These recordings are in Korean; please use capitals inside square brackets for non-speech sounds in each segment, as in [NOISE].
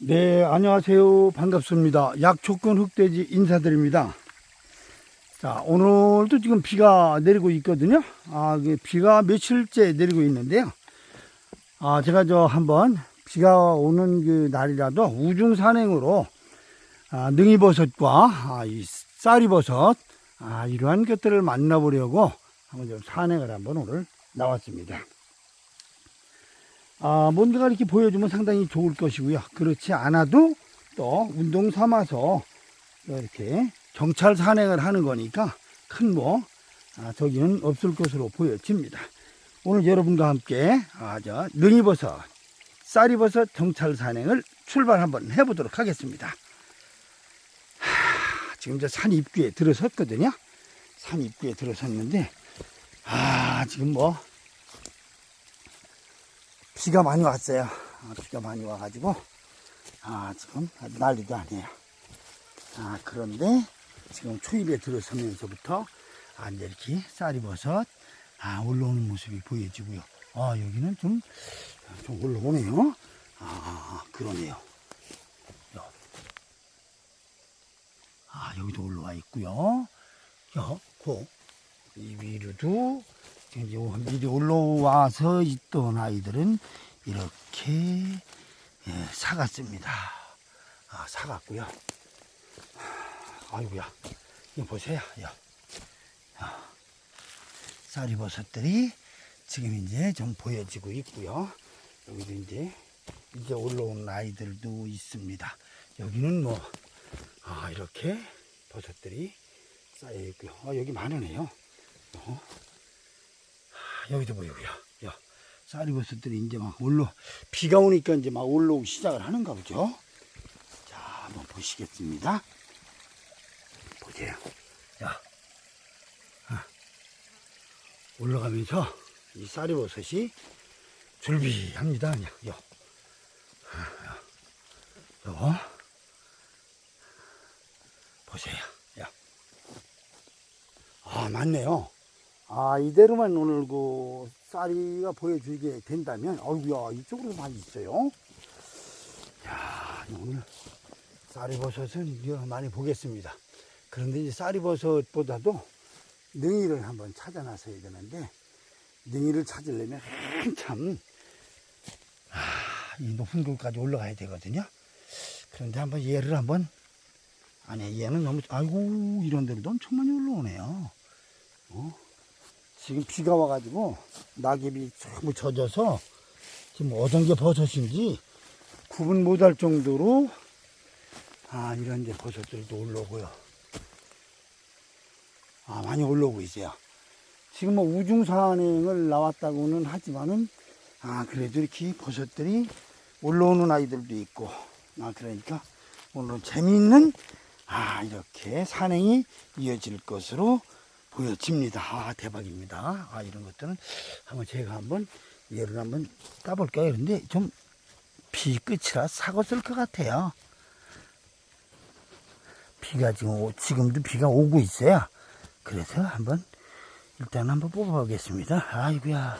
네, 안녕하세요. 반갑습니다. 약초권 흑돼지 인사드립니다. 자, 오늘도 지금 비가 내리고 있거든요. 아, 그 비가 며칠째 내리고 있는데요. 아, 제가 저 한번 비가 오는 그 날이라도 우중 산행으로 아, 능이버섯과 아, 이 쌀이버섯 아, 이러한 것들을 만나보려고 한번 좀 산행을 한번 오늘 나왔습니다. 아, 뭔가 이렇게 보여주면 상당히 좋을 것이고요. 그렇지 않아도 또 운동 삼아서 또 이렇게 정찰 산행을 하는 거니까 큰 뭐, 아, 저기는 없을 것으로 보여집니다. 오늘 여러분과 함께, 아, 저, 능이버섯, 쌀이버섯 정찰 산행을 출발 한번 해보도록 하겠습니다. 하, 지금 저 산 입구에 들어섰거든요. 산 입구에 들어섰는데, 아, 지금 뭐, 비가 많이 왔어요. 아, 비가 많이 와가지고, 아, 지금 난리도 아니에요. 아, 그런데 지금 초입에 들어서면서부터, 아, 이제 이렇게 쌀이버섯, 아, 올라오는 모습이 보여지고요. 아, 여기는 좀, 좀 올라오네요. 아, 그러네요. 요. 아, 여기도 올라와 있고요. 요, 고, 이 위로도 미리 올라와서 있던 아이들은 이렇게 예, 사갔습니다. 아, 사갔고요. 아이고야, 이거 보세요. 야. 아, 쌀이버섯들이 지금 이제 좀 보여지고 있고요. 여기도 이제 이제 올라온 아이들도 있습니다. 여기는 뭐 아, 이렇게 버섯들이 쌓여 있고요. 아, 여기 많으네요. 어? 여기도 보이고요. 야, 쌀이 버섯들이 이제 막 올라, 비가 오니까 이제 막 올라오기 시작을 하는가 보죠. 자, 한번 보시겠습니다. 보세요. 야, 아, 올라가면서 이 쌀이 버섯이 줄비합니다. 그냥, 요. 아, 요. 요. 보세요. 야. 아, 맞네요. 아, 이대로만 오늘 그 쌀이가 보여주게 된다면, 어이구야, 이쪽으로 많이 있어요. 야, 오늘 쌀이버섯은 많이 보겠습니다. 그런데 이제 쌀이버섯보다도 능이를 한번 찾아 나서야 되는데, 능이를 찾으려면 한참, 아, 이 높은 곳까지 올라가야 되거든요. 그런데 한번 얘를 한번, 아니, 얘는 너무, 아이고, 이런 데도 엄청 많이 올라오네요. 어? 지금 비가 와가지고 낙엽이 전부 젖어서 지금 어떤 게 버섯인지 구분 못할 정도로 아 이런 데 버섯들도 올라오고요. 아 많이 올라오고 있어요. 지금 뭐 우중산행을 나왔다고는 하지만은 아 그래도 이렇게 버섯들이 올라오는 아이들도 있고 아 그러니까 오늘은 재미있는 아 이렇게 산행이 이어질 것으로 보여집니다. 아, 대박입니다. 아, 이런 것들은 한번 제가 한번 얘를 한번 따볼까요? 그런데 좀 비 끝이라 사고쓸 것 같아요. 비가 지금, 오- 지금도 비가 오고 있어요. 그래서 한번, 일단 한번 뽑아보겠습니다. 아이고야.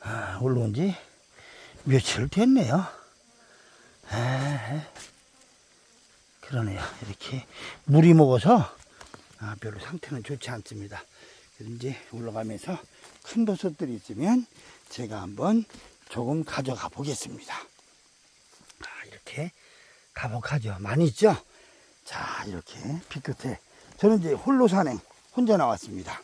아, 올라온 지 며칠 됐네요. 아, 그러네요. 이렇게 물이 먹어서 아, 별로 상태는 좋지 않습니다. 이제 올라가면서 큰 버섯들이 있으면 제가 한번 조금 가져가 보겠습니다. 아, 이렇게 가복하죠. 많이 있죠? 자, 이렇게 빛 끝에. 저는 이제 홀로 산행, 혼자 나왔습니다.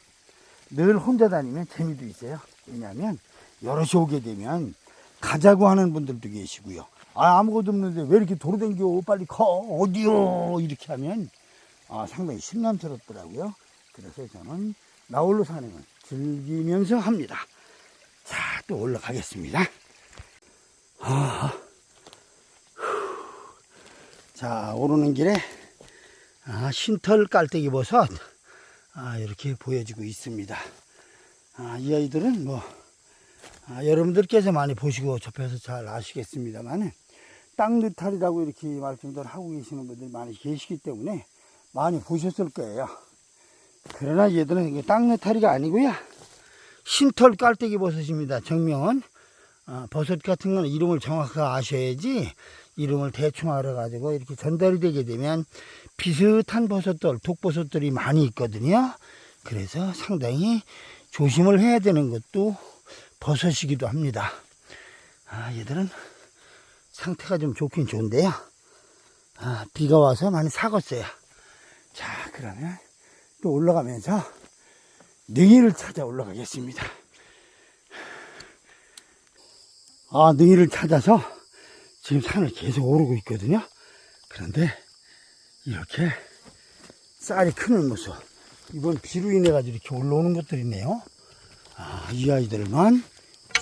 늘 혼자 다니면 재미도 있어요. 왜냐하면 여럿이 오게 되면 가자고 하는 분들도 계시고요. 아, 아무것도 없는데 왜 이렇게 돌아다녀? 빨리 가. 어디요? 이렇게 하면 아, 상당히 심란스럽더라고요. 그래서 저는 나홀로 산행을 즐기면서 합니다. 자, 또 올라가겠습니다. 아, 후. 자, 오르는 길에 아, 신털 깔때기 버섯 아, 이렇게 보여지고 있습니다. 아, 이 아이들은 뭐 아, 여러분들께서 많이 보시고 접해서 잘 아시겠습니다만 땅느탈이라고 이렇게 말씀들 하고 계시는 분들이 많이 계시기 때문에 많이 보셨을 거예요. 그러나 얘들은 이게 땅느타리가 아니고요. 신털 깔때기 버섯입니다. 정명은 어, 버섯 같은 건 이름을 정확하게 아셔야지 이름을 대충 알아가지고 이렇게 전달이 되게 되면 비슷한 버섯들, 독버섯들이 많이 있거든요. 그래서 상당히 조심을 해야 되는 것도 버섯이기도 합니다. 아, 얘들은 상태가 좀 좋긴 좋은데요. 아, 비가 와서 많이 사갔어요. 자, 그러면 또 올라가면서 능이를 찾아 올라가겠습니다. 아, 능이를 찾아서 지금 산을 계속 오르고 있거든요. 그런데 이렇게 쌀이 크는 모습. 이번 비로 인해 가지고 이렇게 올라오는 것들이 있네요. 아, 이 아이들만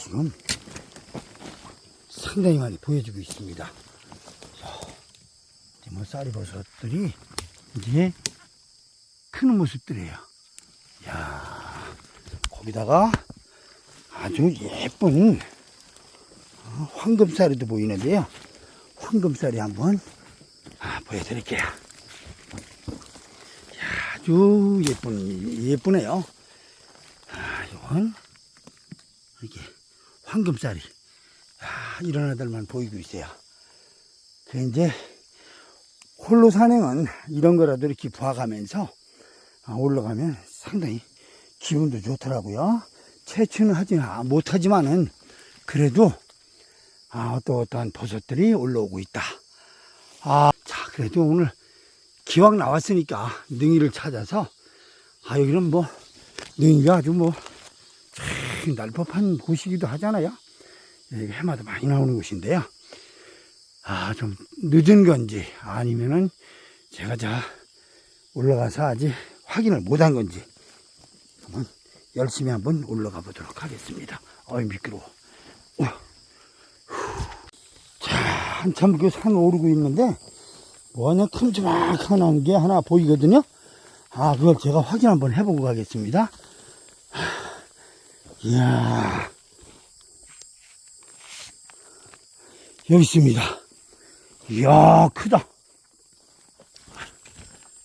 지금 상당히 많이 보여주고 있습니다. 자, 뭐 쌀이 버섯들이 이제 크는 모습들이에요. 야 거기다가 아주 예쁜 어, 황금살이도 보이는데요. 황금살이 한번 아, 보여드릴게요. 야, 아주 예쁜, 예쁘네요. 아, 이건 이렇게 황금살이. 야, 이런 애들만 보이고 있어요. 그 이제 홀로 산행은 이런 거라도 이렇게 봐가면서 아, 올라가면 상당히 기분도 좋더라고요. 채취는 하지 못하지만은 그래도 아, 또 어떠한 버섯들이 올라오고 있다. 아, 자, 그래도 오늘 기왕 나왔으니까 능이를 찾아서 아, 여기는 뭐 능이가 아주 뭐참 날법한 곳이기도 하잖아요. 해마다 많이 나오는 곳인데요. 아, 좀 늦은 건지 아니면은 제가 자 올라가서 아직 확인을 못한 건지 한번 열심히 한번 올라가 보도록 하겠습니다. 어이 미끄러워. 어. 자, 한참 그 산 오르고 있는데 뭐냐 큼지막한 게 하나 보이거든요. 아, 그걸 제가 확인 한번 해보고 가겠습니다. 하, 이야, 여기 있습니다. 이야, 크다.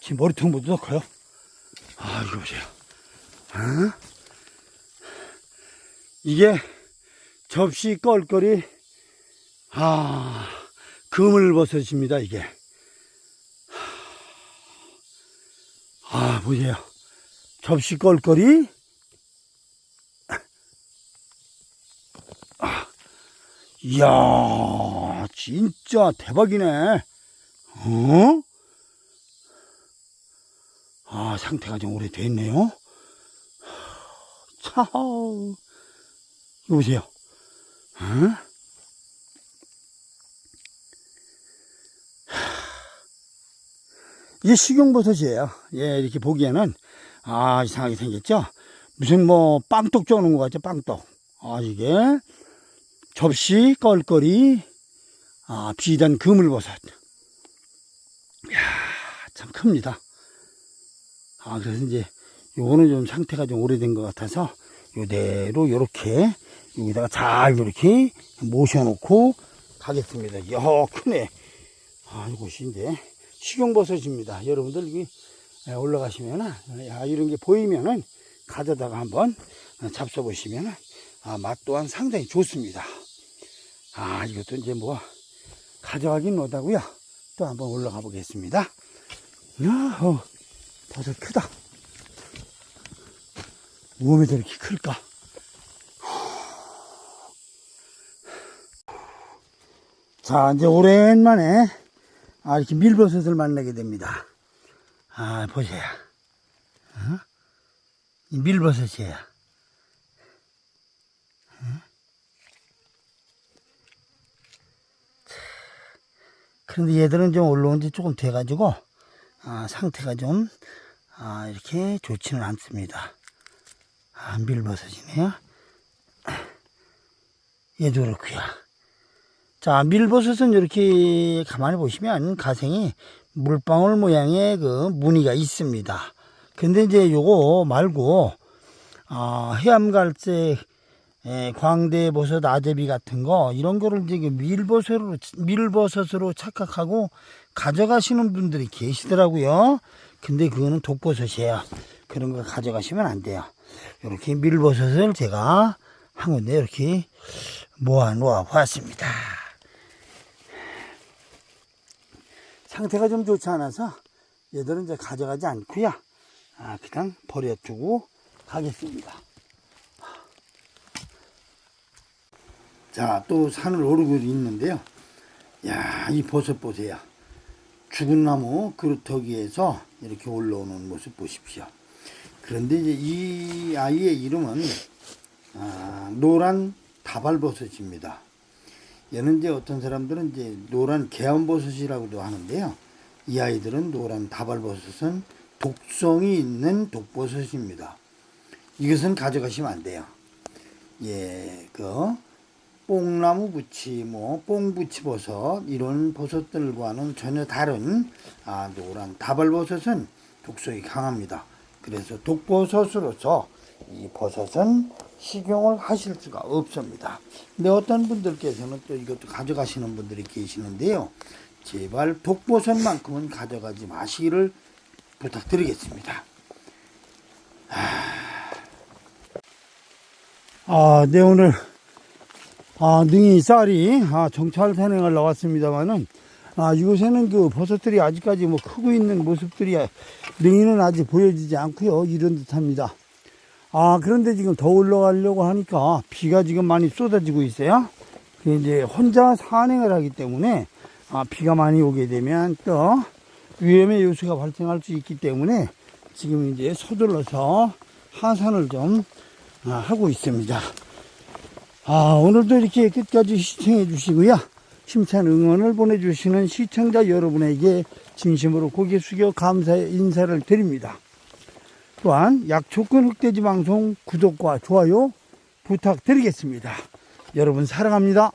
지금 머리통보다 더 커요. 아, 이거 보세요. 어? 이게 접시 껄거리, 아, 그물버섯입니다, 이게. 아, 보세요. 접시 껄거리. 아, 이야, 진짜 대박이네. 어? 아, 상태가 좀 오래됐네요. 차, 이거 보세요. 어? 이게 식용버섯이에요. 예, 이렇게 보기에는, 아, 이상하게 생겼죠? 무슨 뭐, 빵떡 쪼는 것 같죠, 빵떡. 아, 이게, 접시, 껄거리, 아, 비단 그물버섯. 이야, 참 큽니다. 아, 그래서 이제, 요거는 좀 상태가 좀 오래된 것 같아서, 요대로 요렇게, 여기다가 잘 이렇게 모셔놓고 가겠습니다. 이야, 크네. 아, 이곳이 이제, 식용버섯입니다. 여러분들 여기 올라가시면은 아, 이런 게 보이면은 가져다가 한번 잡숴 보시면은 아, 맛 또한 상당히 좋습니다. 아 이것도 이제 뭐 가져가긴 못하고요. 또 한번 올라가 보겠습니다. 야, 어, 버섯 크다. 몸이 저렇게 클까? 자, 이제 오랜만에 아, 이렇게 밀버섯을 만나게 됩니다. 아, 보세요. 어? 이 밀버섯이에요. 그런데 얘들은 좀 올라온 지 조금 돼가지고, 아, 상태가 좀, 아, 이렇게 좋지는 않습니다. 아, 밀버섯이네요. [CLEARS THROAT] 얘도 그렇고요. 자, 밀버섯은 이렇게 가만히 보시면 가생이 물방울 모양의 그 무늬가 있습니다. 근데 이제 요거 말고, 어, 해암갈색, 에, 광대버섯, 아제비 같은 거, 이런 거를 이제 그 밀버섯으로, 밀버섯으로 착각하고 가져가시는 분들이 계시더라고요. 근데 그거는 독버섯이에요. 그런 거 가져가시면 안 돼요. 이렇게 밀버섯을 제가 한 군데 이렇게 모아 놓아 보았습니다. 상태가 좀 좋지 않아서 얘들은 이제 가져가지 않고요. 아, 그냥 버려두고 가겠습니다. 자, 또 산을 오르고 있는데요. 야, 이 버섯 보세요. 죽은 나무 그루터기에서 이렇게 올라오는 모습 보십시오. 그런데 이제 이 아이의 이름은 아, 노란 다발버섯입니다. 얘는 이제 어떤 사람들은 이제 노란 개암버섯이라고도 하는데요. 이 아이들은 노란 다발버섯은 독성이 있는 독버섯입니다. 이것은 가져가시면 안 돼요. 예, 그 뽕나무 부치, 뭐 뽕부치 버섯 이런 버섯들과는 전혀 다른 아, 노란 다발버섯은 독성이 강합니다. 그래서 독버섯으로서 이 버섯은 식용을 하실 수가 없습니다. 근데 어떤 분들께서는 또 이것도 가져가시는 분들이 계시는데요. 제발 독버섯만큼은 가져가지 마시기를 부탁드리겠습니다. 아, 네, 오늘, 아, 능이 쌀이, 아, 정찰 산행을 나왔습니다만은, 아, 이곳에는 그 버섯들이 아직까지 뭐 크고 있는 모습들이, 능이는 아직 보여지지 않고요 이런 듯 합니다. 아, 그런데 지금 더 올라가려고 하니까 비가 지금 많이 쏟아지고 있어요. 그 이제 혼자 산행을 하기 때문에, 아, 비가 많이 오게 되면 또 위험의 요소가 발생할 수 있기 때문에 지금 이제 서둘러서 하산을 좀 아, 하고 있습니다. 아, 오늘도 이렇게 끝까지 시청해 주시고요. 힘찬 응원을 보내주시는 시청자 여러분에게 진심으로 고개 숙여 감사의 인사를 드립니다. 또한 약초권 흑돼지 방송 구독과 좋아요 부탁드리겠습니다. 여러분 사랑합니다.